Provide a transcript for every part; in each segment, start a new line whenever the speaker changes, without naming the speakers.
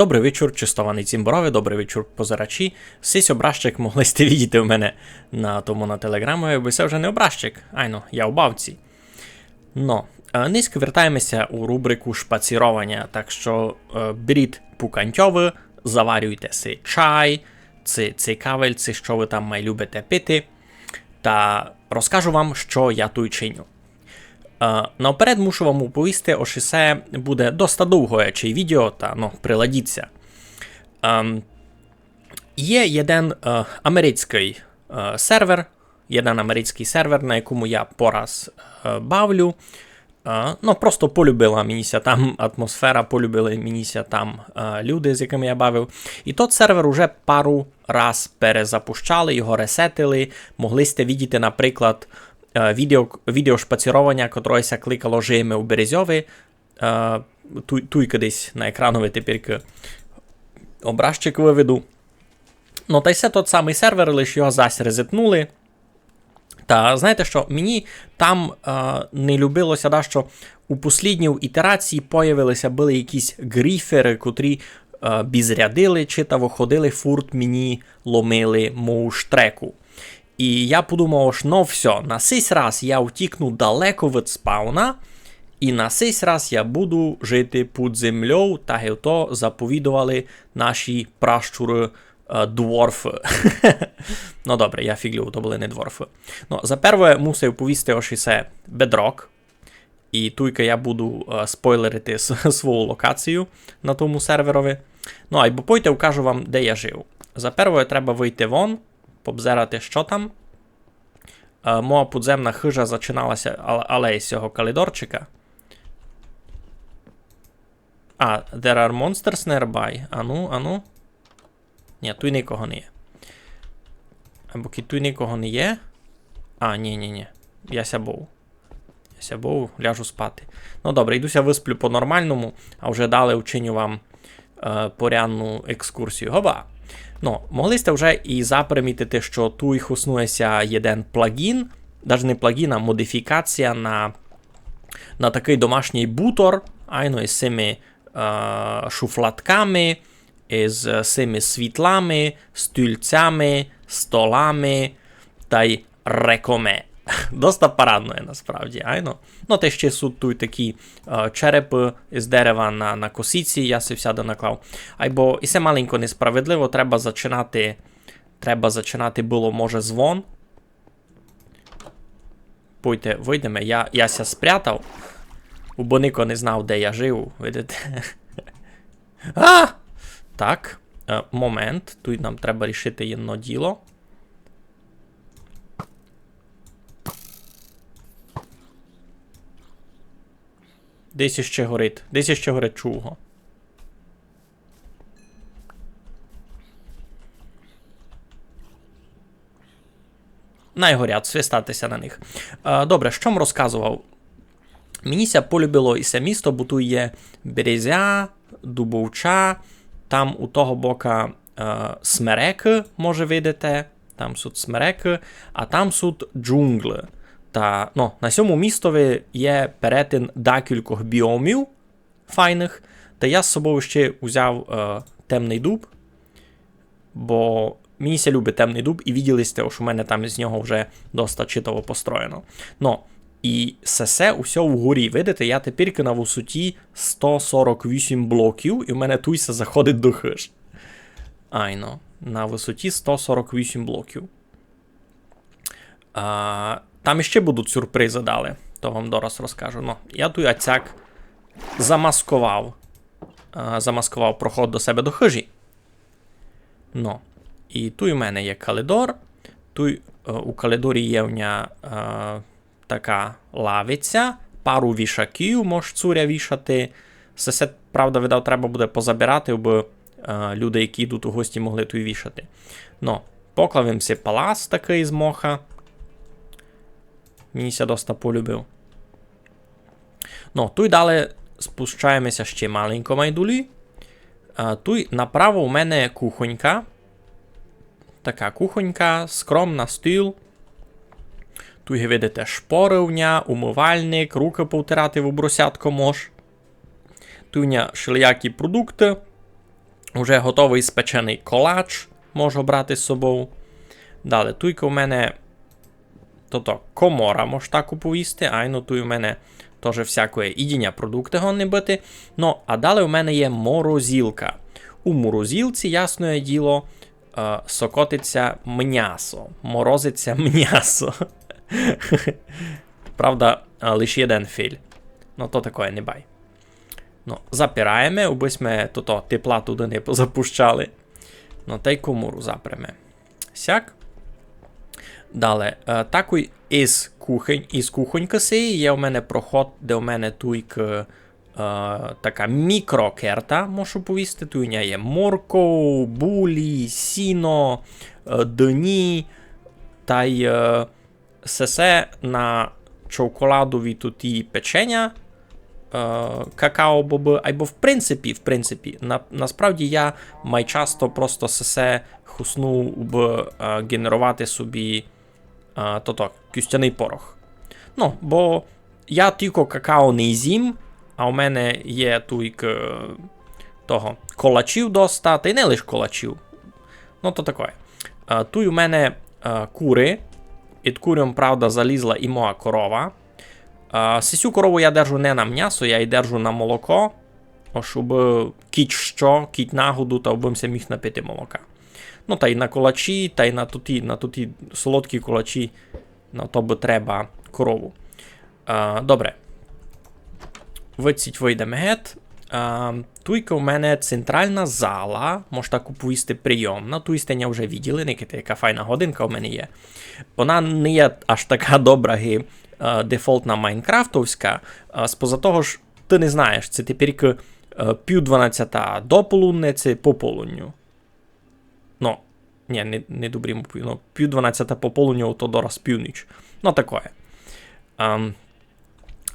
Добрий вечір, чистований цімброві, добрий вечір, позирачі. Сись образчик могли сте видіти в мене на тому на телеграму, якби це вже не образчик, айно, я у бавці. Но, е, низько вертаємося у рубрику шпацірування, так що е, беріть пукантьови, заварюйте си чай, це цікавель, це що ви там май любите пити, та розкажу вам, що я тут чиню. Е, Наперед мушу вам оповісти, що це буде доста довго чи відео, та ну, приладіться. Є один е, американський е, сервер, один американський сервер, на якому я пораз е, бавлю. Е, ну, просто полюбила меніся там атмосфера, полюбили меніся там е, люди, з якими я бавив. І тот сервер уже пару раз перезапущали, його ресетили. Могли сте видіти, наприклад, е, відео шпацірування, котрося кликало «Жиємо у Березьові». Е, туй, кудись на екранові тепер образчик виведу. Ну, та й все тот самий сервер, лише його зась резетнули. Та знаєте що, мені там е, не любилося, да, що у послідній ітерації появилися були якісь гріфери, котрі е, бізрядили, читаво ходили, фурт мені ломили мою штреку. І я подумав, що ну все, на цей раз я втікну далеко від спауна, і на цей раз я буду жити під землею, так і то заповідували наші пращури е, дворфи. ну добре, я фіглю, то були не дворфи. Ну, за перше мусив повісти, що це бедрок. І туйка я буду е, спойлерити свою локацію на тому серверові. Ну, а й бо пойте, укажу вам, де я жив. За перше треба вийти вон, побзерати, що там. Е, моя подземна хижа зачиналася але, але з цього калідорчика. А, there are monsters nearby. Ану, ану. Ні, тут нікого не є. Або тут нікого не є. А, ні, ні, ні. Я ся був. Я ся був, ляжу спати. Ну добре, йдуся висплю по-нормальному, а вже далі вчиню вам е, порядну екскурсію. Гоба. Ну, могли сте вже і запримітити, що тут хуснується один плагін, навіть не плагін, а модифікація на, на такий домашній бутор, айно із цими е, шуфладками, із цими світлами, стільцями, столами та й рекоме. Доста парадно насправді, айно. Ну, те ще суд тут такі е, черепи з дерева на, на косиці, я си всяде наклав. Айбо і це маленько несправедливо, треба зачинати. Треба зачинати було, може, звон. Пойте, вийдемо, я, я ся спрятав. Бо Нико не знав, де я жив, видите. а! Так, е, момент. Тут нам треба рішити одно діло. Десь іще горить. Десь іще горить чуго. Найгорять, свистатися на них. Добре, що вам розказував? Мені полюбило і це місто, бо тут є Березя, Дубовча, там у того бока смереки, може видите, там суть смереки, а там суть джунгли. Та ну, на цьому містові є перетин декількох біомів файних. Та я з собою ще взяв е, темний дуб, бо мені ся любить темний дуб, і виділи сте, що у мене там з нього вже доста читаво построєно. Ну, і сесе усе вгорі. Видите, я тепер на висоті 148 блоків, і в мене туйся заходить до хиж. Айно, на висоті 148 блоків. А, там іще будуть сюрпризи далі, то вам дорос розкажу. Ну, я тут ацяк замаскував. А, замаскував проход до себе до хижі. Ну, і тут у мене є калидор. Тут е, у калидорі є в ня е, така лавиця, пару вішаків може цуря вішати. Все, це, правда, видав, треба буде позабирати, бо е, люди, які йдуть у гості, могли тут вішати. Ну, поклавимося палац такий з моха. Мені доста полюбив. Ну, тут далі спущаємося ще маленько майдулі. Тут направо у мене кухонька. Така кухонька, скромна стіл. Тут ви видите шпоривня, умивальник, руки повтирати в обрусятко мож. Тут у шлякі продукти. Уже готовий спечений колач можу брати з собою. Далі, туйка у мене тобто, комора може так оповісти, а ну тут у мене теж всякої їдіння продукти гонни бити. Ну, а далі у мене є морозілка. У морозілці, ясне діло, сокотиться м'ясо. Морозиться м'ясо. Правда, лише один філь. Ну, то таке не бай. Ну, Запираємо, аби ми тепла туди не позапущали. Ну, та й комору запряме. Сяк. Далі, е, такий із кухонь, із кухоньки сії є у мене проход, де у мене туйк е, така мікрокерта, можу повісти. Тут у мене є морков, булі, сіно, е, дні, та й е, сесе на чоколадові тут і печення, е, какао боби, або в принципі, в принципі, на, насправді я майчасто просто сесе хусну б е, генерувати собі е, то-то, кюстяний порох. Ну, бо я тільки какао не з'їм, а у мене є туйк е, того колачів доста, та й не лише колачів. Ну, то таке. Е, Тут у мене е, кури. Під курям, правда, залізла і моя корова. Е, Сисю корову я держу не на м'ясо, я її держу на молоко, щоб кіть що, кіть нагоду, та обимся міг напити молока. Ну, та й на колачі, та й на туті, на туті солодкі колачі, ну, то би треба корову. Е, Добре. Виціть вийдемо гет. Туйка у мене центральна зала, можна купувати прийомна. Туйстеня вже виділи, никите, яка файна годинка у мене є. Вона не є аж така добра гі дефолтна майнкрафтовська. Споза того ж, ти не знаєш, це тепер пів 12 до полудня, це по полудню. Ну, ні, не, не добрі, ну, пів 12 по полудню, то дораз північ. Ну, таке. Um,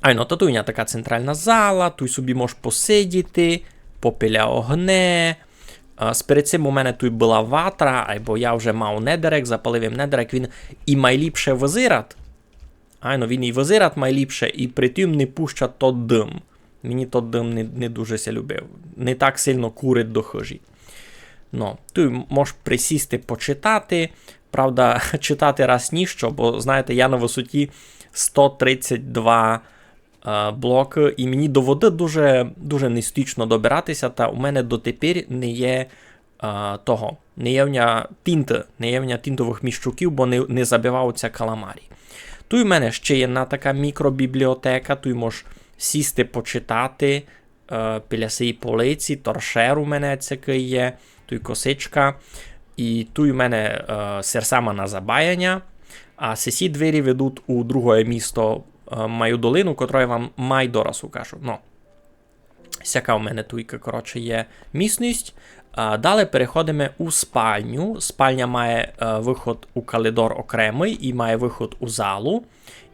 Айно, то туйня така центральна зала, тут собі можеш посидіти, попіля огне. Перед цим у мене тут була ватра, або я вже мав недерек, запалив їм недерек, він і майліпше визират. Айно, він і визират майліпше, і при тим не пуща то дим. Мені то дим не не дуже ся любив. Не так сильно курить до. Ну, Тут можеш присісти, почитати. Правда, читати раз ніщо, бо знаєте, я на висоті 132 блок, і мені до води дуже дуже нестічно добиратися, та у мене дотепер не є а, того, не є тінти, не є тінтових міщуків, бо не не забиваються каламарі. Тут у мене ще є одна така мікробібліотека, тут можеш сісти, почитати а, біля цієї полиці, торшер у мене такий є, тут косичка. І тут у мене а, серсама на забаяння, а ці двері ведуть у друге місто маю долину, котру я вам майдораз укажу. Ну, Сяка у мене туйка, коротше, є місність. Далі переходимо у спальню. Спальня має виход у калідор окремий і має виход у залу,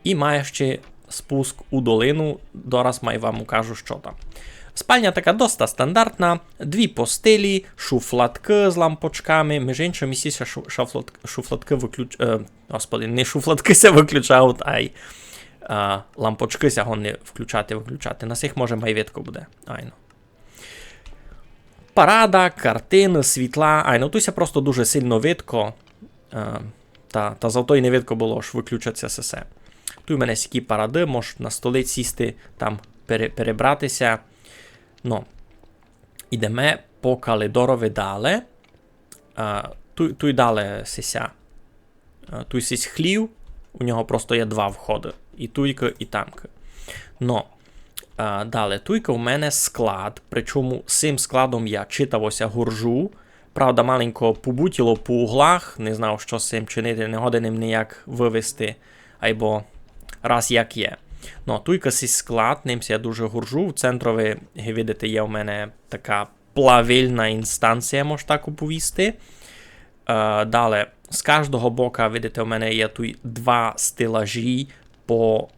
і має ще спуск у долину. Дораз маю вам укажу, що там. Спальня така доста стандартна, дві постелі, шуфлатки з лампочками. Між іншим, місіся шуфлатки виключ... Е, господи, не шуфлатки се виключають, а й лампочки сягонні включати, виключати. На цих може майвітко буде. Айно. Парада, картини, світла. Айно, туся просто дуже сильно видко. А, та та зато й не видко було ж виключаться все. Тут у мене сікі паради, можеш на столі сісти, там пере, перебратися. Ну, Ідемо по калидорові далі. Тут ту далі сися. Тут сісь хлів, у нього просто є два входи і туйка, і тамка. Но, далі, туйка у мене склад, причому цим складом я читавося гуржу. Правда, маленько побутіло по углах, не знав, що з цим чинити, не годиним ніяк вивести, або раз як є. Ну, туйка сі склад, нимся я дуже гуржу. В центрові, видите, є у мене така плавильна інстанція, можна так оповісти. Uh, далі, з кожного бока, видите, у мене є тут два стелажі по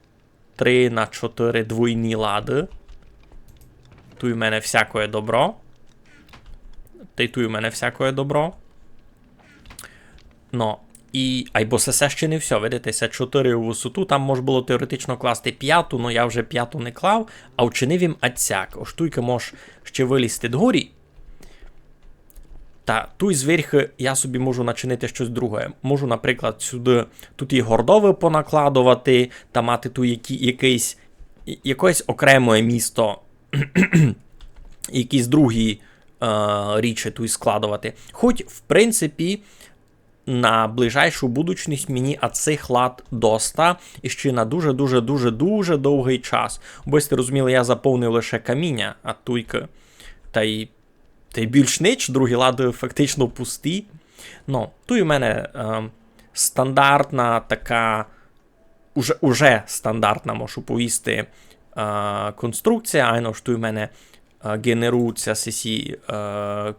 3 на 4 двойні лади. Тут у мене всякое добро. Та й тут у мене всякое добро. Ну, і айбо це ще не все, видите, це 4 у висоту, там можна було теоретично класти п'яту, але я вже п'яту не клав, а вчинив їм ацяк. Оштуйки можеш ще вилізти дгорі. Та туй зверхи я собі можу начинити щось друге. Можу, наприклад, сюди тут і гордове понакладувати, та мати тут які, якийсь, якесь окреме місто, якісь другі е, річі тут складувати. Хоч, в принципі, на ближайшу будучність мені цих лад доста і ще на дуже-дуже дуже дуже довгий час. Бо ви розуміли, я заповнив лише каміння, а туйки. Та й та й більш нич, другі лади фактично пусті. Ну, тут у мене е, стандартна така, уже уже стандартна, можу повісти, е, конструкція. Айно ж тут у мене генеруються сесі е,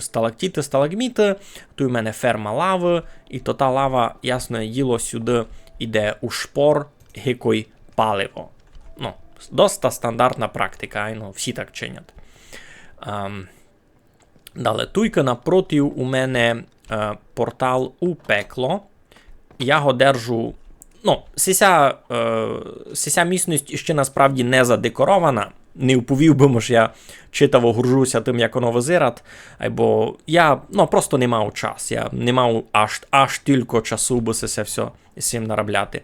сталактіти, сталагміти. Тут у мене ферма лави, і то та лава, ясно, діло сюди йде у шпор, гікой паливо. Ну, Доста стандартна практика, айно, всі так чинять. Um, Далі, туйка напроти у мене е, портал у пекло. Я його держу. Ну, сися, е, сися місність ще насправді не задекорована. Не вповів би, може я читаво гружуся тим, як воно визират. Або я ну, просто не мав час. Я не мав аж аж тільки часу, би це все цим наробляти.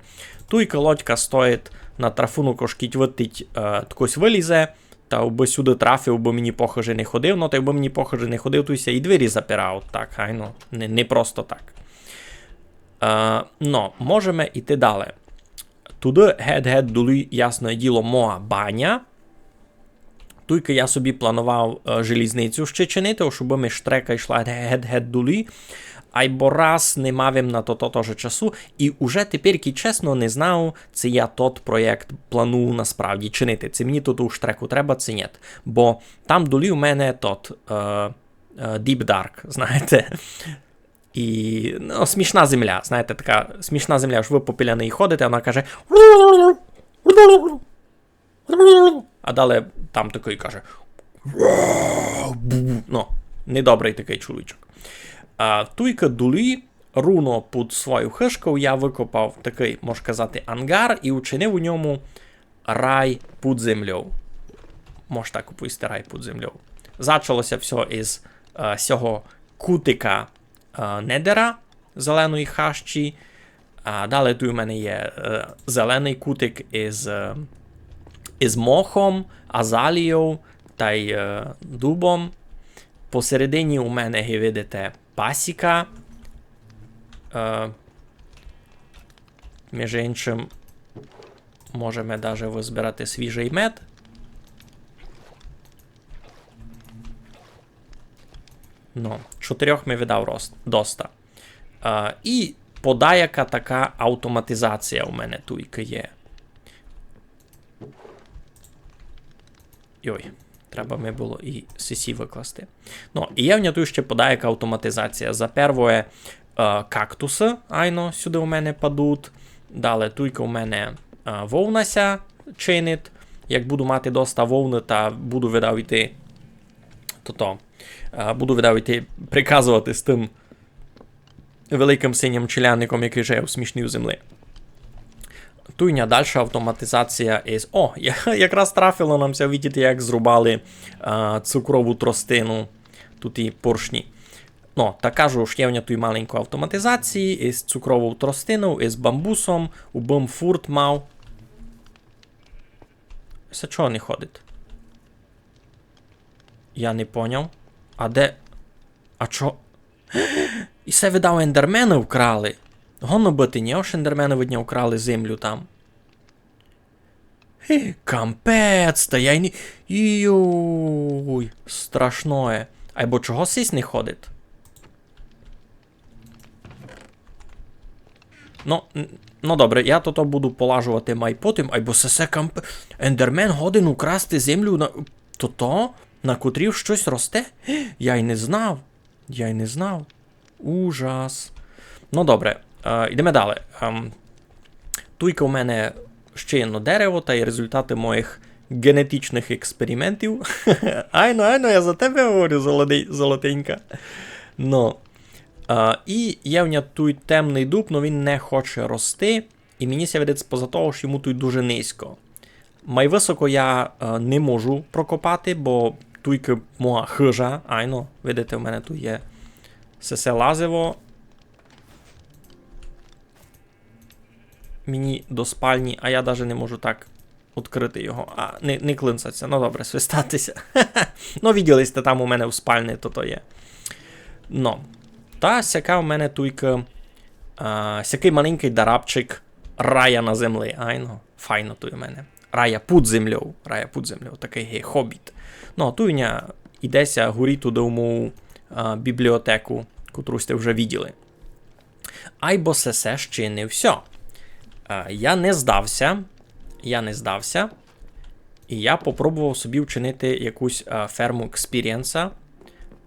Туйка лодька стоїть на трафуну кошкіть витить, е, ткось вилізе. Та би сюди трафив, бо мені похоже не ходив, ну та якби мені похоже не ходив, то і двері запирав. Так, хай ну, не не просто так. Е, но, можемо йти далі. Туди гет-гет дули, ясне діло, моя баня. Тільки я собі планував желізницю ще чинити, щоб ми штрека йшла гет-гет дулі айбо раз не мав на то теж часу, і уже тепер, чесно, не знав, це я тот проєкт планую насправді чинити. Це мені тут у штреку треба, це ні. Бо там долі у мене тот е, е, Deep Dark, знаєте. І ну, смішна земля, знаєте, така смішна земля, що ви по піляни ходите, вона каже. А далі там такий каже. Ну, недобрий такий чоловічок. А, Туйка дулі, руно під свою хишку я викопав такий, можна казати, ангар і учинив у ньому рай під землею. Можна так описати рай під землею. Зачалося все із а, цього кутика а, недера зеленої хащі. А Далі тут у мене є а, зелений кутик із а, із мохом, азалією та й а, дубом. Посередині у мене, ви видите, пасіка. Е, Між іншим, можемо навіть визбирати свіжий мед. Ну, чотирьох ми видав рост, доста. Е, і подаяка така автоматизація у мене тут є. Йой. Треба ми було і CC викласти. Ну, І є в нього ще подаяка автоматизація. За первое кактуси, айно, сюди у мене падуть. Далі туйка у мене е, вовнася чинить. Як буду мати доста вовни, та буду видавити, то то, е, буду видавити приказувати з тим великим синім челяником, який живе у смішній землі. Туйня далі автоматизація із. О, якраз трафило намся видіти, як зрубали а, цукрову тростину тут і поршні. Ну, та кажу, ж є тут маленьку автоматизації із цукровою тростиною, із бамбусом, у бомфурт мав. Це чого не ходить? Я не поняв. А де. А чо? І це видав ендермени вкрали. Гонно бити, ні, ось ендермени видня украли землю там. Хе, кампець, та я й не. Йой, страшное. Або чого сись не ходить? Ну, ну добре, я то буду полажувати майпотим, або сесе кампе. Ендермен годин украсти землю на. То-то? На котрів щось росте? Я й не знав. Я й не знав. Ужас. Ну добре, Йдемо далі. Е, туйка у мене ще одне дерево, та й результати моїх генетичних експериментів. айно, айно, я за тебе говорю, золотенька. Ну. І є в нього той темний дуб, але він не хоче рости. І мені ся поза того, що йому тут дуже низько. Майвисоко я uh, не можу прокопати, бо туйки моя хижа. Айно, видите, у мене тут є Сесе лазиво. Мені до спальні, а я навіть не можу так відкрити його. А, не не клинцаться. Ну добре, свистатися. ну, виділи сте там у мене в спальні, то то є. Ну. Та сяка у мене туйка. А, сякий маленький дарабчик рая на землі. Айно, файно той у мене. Рая під землею. Рая під землею. Такий гей, хобіт. Ну, туйня йдеся горі туди в мою а, бібліотеку, котру сте вже виділи. Айбо се се ще не все. А, я не здався. Я не здався. І я попробував собі вчинити якусь ферму експірієнса.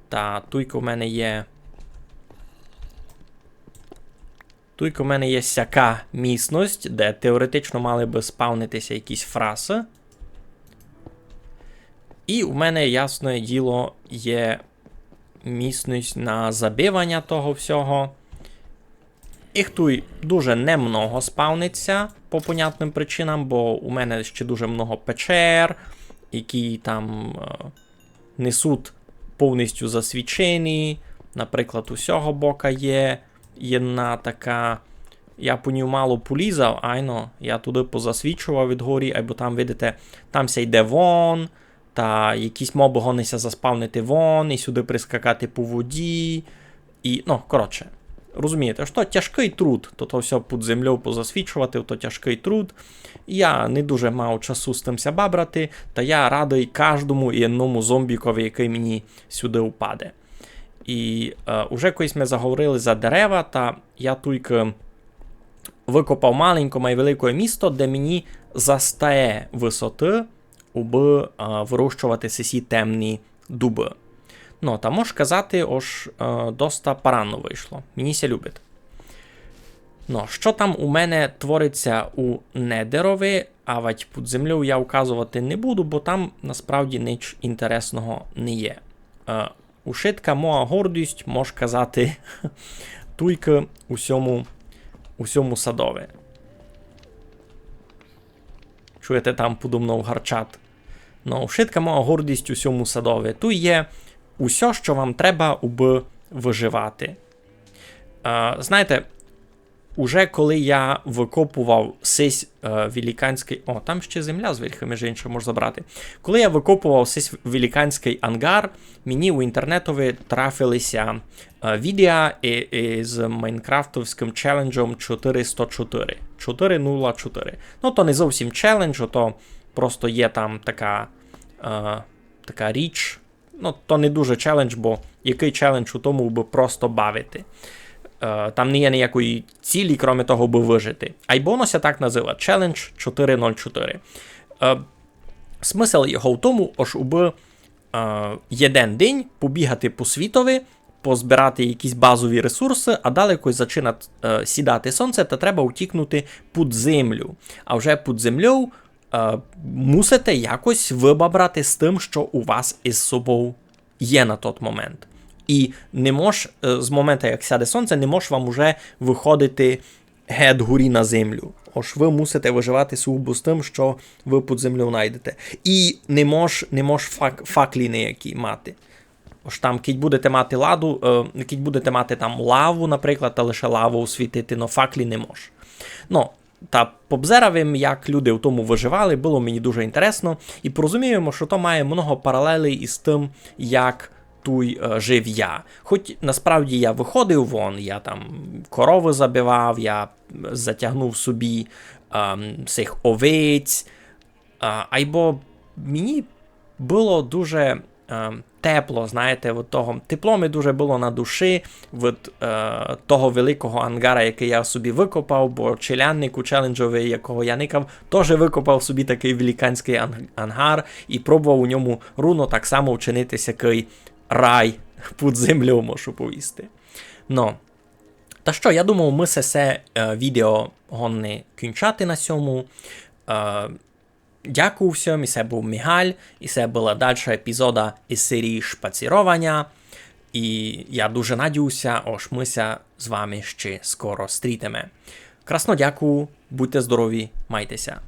Та туйка у мене є. Туйка у мене є сяка місність, де теоретично мали би спавнитися якісь фраси. І у мене, ясне діло, є місність на забивання того всього. Їх тут дуже немного спавниться по понятним причинам, бо у мене ще дуже много печер, які там е, несуть повністю засвічені. Наприклад, усього бока є єдна така. Я по ній мало полізав, айно, я туди позасвічував від горі, або там, видите, там ся йде вон, та якісь моби гонися заспавнити вон, і сюди прискакати по воді. І, ну, коротше, розумієте, що тяжкий труд, то то все під землею позасвічувати, то тяжкий труд. Я не дуже мав часу з тимся бабрати, та я радий кожному і одному зомбікові, який мені сюди упаде. І е, уже колись ми заговорили за дерева, та я тільки викопав маленьке май велике місто, де мені застає висоти, аби е, вирощувати сесі темні дуби. Ну, та можеш казати, ож е, доста парано вийшло. Мені ся любить. Ну, що там у мене твориться у недерові, а вать під землею я указувати не буду, бо там насправді ніч інтересного не є. Е, Ушитка моя гордість, мож казати, туйка усьому, усьому садове. Чуєте там подо мною гарчат. Ну, ушитка моя гордість усьому садове. Тут є усе, що вам треба, аби виживати. Знаєте, уже коли я викопував сись е, великанський. О, там ще земля зверху, між іншим, можна забрати. Коли я викопував сись великанський ангар, мені у інтернетові трафилися е, відео із майнкрафтовським челенджем 404. 404. Ну, то не зовсім челендж, то просто є там така, е, така річ. Ну, то не дуже челендж, бо який челендж у тому би просто бавити. Е, там не є ніякої цілі, крім того, би вижити. А й так назива Challenge 404. Е, смисл його в тому, аж уби е, єден день побігати по світові, позбирати якісь базові ресурси, а далі якось зачинать е, сідати сонце, та треба утікнути під землю. А вже під землею е, мусите якось вибабрати з тим, що у вас із собою є на той момент. І не мож, е, з моменту, як сяде сонце, не мож вам уже виходити геть горі на землю. Ож ви мусите виживати сугубо з тим, що ви під землю знайдете. І не мож, не мож фак, факлі ніякі мати. Ож там, кіть будете мати ладу, е, кіть будете мати там лаву, наприклад, та лише лаву освітити, но факлі не мож. Ну, та побзеравим, як люди в тому виживали, було мені дуже інтересно. І порозуміємо, що то має много паралелей із тим, як туй е, жив я. Хоч насправді я виходив вон, я там корови забивав, я затягнув собі е, цих овець. Е, айбо мені було дуже е, тепло, знаєте, від того. Тепло мені дуже було на душі від е, того великого ангара, який я собі викопав, бо челянник у челенджовий, якого я никав, теж викопав собі такий великанський ангар і пробував у ньому руно так само вчинитися, який рай під землю можу повісти. Ну. Та що, я думав, ми се се е, відео гонне кінчати на сьому. Е, Дякую всім, і це був Мігаль, і це була дальша епізода із серії шпацірування. І я дуже надіюся, ось мися з вами ще скоро стрітиме. Красно дякую, будьте здорові, майтеся.